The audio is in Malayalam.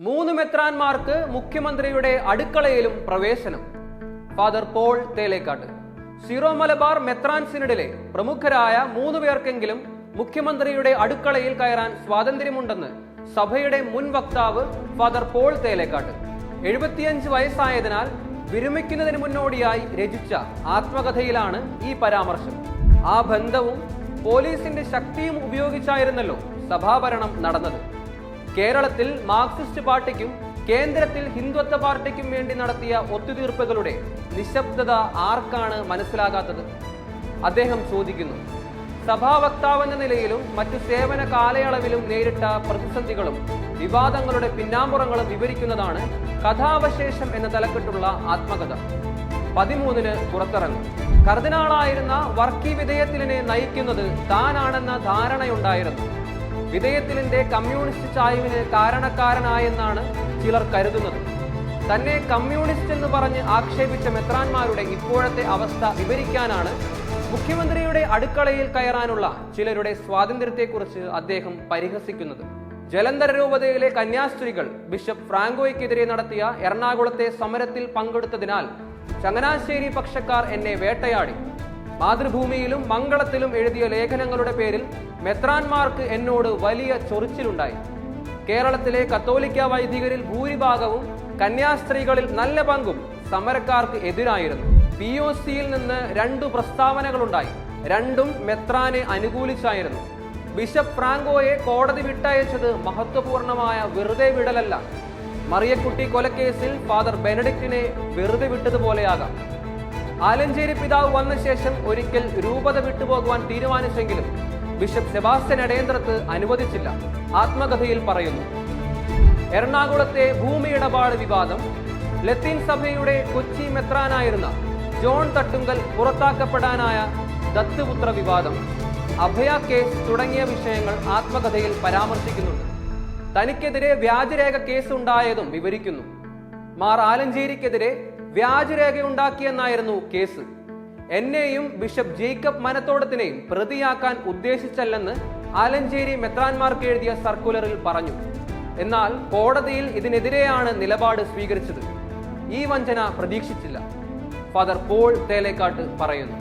മൂന്ന് മെത്രാൻമാർക്ക് മുഖ്യമന്ത്രിയുടെ അടുക്കളയിലും പ്രവേശനം. Father Paul Thelakkat. Syro Malabar മെത്രാൻ സിനഡിലെ പ്രമുഖരായ മൂന്ന് പേർക്കെങ്കിലും മുഖ്യമന്ത്രിയുടെ അടുക്കളയിൽ കയറാൻ സ്വാതന്ത്ര്യമുണ്ടെന്ന് സഭയുടെ മുൻ വക്താവ് ഫാദർ പോൾ തേലേക്കാട്ട്. എഴുപത്തിയഞ്ച് വയസ്സായതിനാൽ വിരമിക്കുന്നതിന് മുന്നോടിയായി രചിച്ച ആത്മകഥയിലാണ് ഈ പരാമർശം. ആ ബന്ധവും പോലീസിന്റെ ശക്തിയും ഉപയോഗിച്ചായിരുന്നല്ലോ സഭാഭരണം നടന്നത്. കേരളത്തിൽ മാർക്സിസ്റ്റ് പാർട്ടിക്കും കേന്ദ്രത്തിൽ ഹിന്ദുത്വ പാർട്ടിക്കും വേണ്ടി നടത്തിയ ഒത്തുതീർപ്പുകളുടെ നിശബ്ദത ആർക്കാണ് മനസ്സിലാകാത്തത്? അദ്ദേഹം ചോദിക്കുന്നു. സഭാ വക്താവെന്ന നിലയിലും മറ്റു സേവന കാലയളവിലും നേരിട്ട പ്രതിസന്ധികളും വിവാദങ്ങളുടെ പിന്നാമ്പുറങ്ങളും വിവരിക്കുന്നതാണ് കഥാവശേഷം എന്ന തലക്കെട്ടുള്ള ആത്മകഥ. പതിമൂന്നിന് പുറത്തിറങ്ങും. കർദിനാളായിരുന്ന വർക്കി വിധേയത്തിലിനെ നയിക്കുന്നത് താനാണെന്ന ധാരണയുണ്ടായിരുന്നു. വിധേയത്തിലിന്റെ കമ്മ്യൂണിസ്റ്റ് ചായ്വിന് കാരണക്കാരനായെന്നാണ് ചിലർ കരുതുന്നത്. തന്നെ കമ്മ്യൂണിസ്റ്റ് എന്ന് പറഞ്ഞ് ആക്ഷേപിച്ച മെത്രാന്മാരുടെ ഇപ്പോഴത്തെ അവസ്ഥ വിവരിക്കാനാണ് മുഖ്യമന്ത്രിയുടെ അടുക്കളയിൽ കയറാനുള്ള ചിലരുടെ സ്വാതന്ത്ര്യത്തെക്കുറിച്ച് അദ്ദേഹം പരിഹസിക്കുന്നത്. ജലന്ധര രൂപതയിലെ കന്യാസ്ത്രീകൾ ബിഷപ്പ് ഫ്രാങ്കോയ്ക്കെതിരെ നടത്തിയ എറണാകുളത്തെ സമരത്തിൽ പങ്കെടുത്തതിനാൽ ചങ്ങനാശ്ശേരി പക്ഷക്കാർ എന്നെ വേട്ടയാടി. മാതൃഭൂമിയിലും മംഗളത്തിലും എഴുതിയ ലേഖനങ്ങളുടെ പേരിൽ മെത്രാൻമാർക്ക് എന്നോട് വലിയ ചൊറിച്ചിലുണ്ടായി. കേരളത്തിലെ കത്തോലിക്ക വൈദികരിൽ ഭൂരിഭാഗവും കന്യാസ്ത്രീകളിൽ നല്ല പങ്കും സമരക്കാർക്ക് എതിരായിരുന്നു. പി ഒ സിയിൽ നിന്ന് രണ്ടു പ്രസ്താവനകളുണ്ടായി. രണ്ടും മെത്രാനെ അനുകൂലിച്ചായിരുന്നു. ബിഷപ്പ് ഫ്രാങ്കോയെ കോടതി വിട്ടയച്ചത് മഹത്വപൂർണമായ വെറുതെ വിടലല്ല. മറിയക്കുട്ടി കൊലക്കേസിൽ ഫാദർ ബെനഡിക്റ്റിനെ വെറുതെ വിട്ടതുപോലെയാകാം. ആലഞ്ചേരി പിതാവ് വന്ന ശേഷം ഒരിക്കൽ രൂപത വിട്ടുപോകുവാൻ തീരുമാനിച്ചെങ്കിലും ബിഷപ്പ് സെബാസ്റ്റ്യൻ അടേന്ദ്രത്ത് അനുവദിച്ചില്ല. ആത്മകഥയിൽ പറയുന്നു എറണാകുളത്തെ ഭൂമി ഇടപാട് വിവാദം ലത്തീൻ സഭയുടെ കൊച്ചി മെത്രാനായിരുന്ന ജോൺ തട്ടുങ്കൽ പുറത്താക്കപ്പെടാനായ ദത്തുപുത്ര വിവാദം അഭയ കേസ് തുടങ്ങിയ വിഷയങ്ങൾ ആത്മകഥയിൽ പരാമർശിക്കുന്നുണ്ട്. തനിക്കെതിരെ വ്യാജരേഖ കേസ് ഉണ്ടായതും വിവരിക്കുന്നു. മാർ ആലഞ്ചേരിക്കെതിരെ വ്യാജരേഖയുണ്ടാക്കിയെന്നായിരുന്നു കേസ്. എന്നെയും ബിഷപ്പ് ജേക്കബ് മനത്തോടത്തിനെയും പ്രതിയാക്കാൻ ഉദ്ദേശിച്ചല്ലെന്ന് ആലഞ്ചേരി മെത്രാൻമാർക്ക് എഴുതിയ സർക്കുലറിൽ പറഞ്ഞു. എന്നാൽ കോടതിയിൽ ഇതിനെതിരെയാണ് നിലപാട് സ്വീകരിച്ചത്. ഈ വഞ്ചന പ്രതീക്ഷിച്ചില്ല. ഫാദർ പോൾ തേലേക്കാട്ട് പറയുന്നു.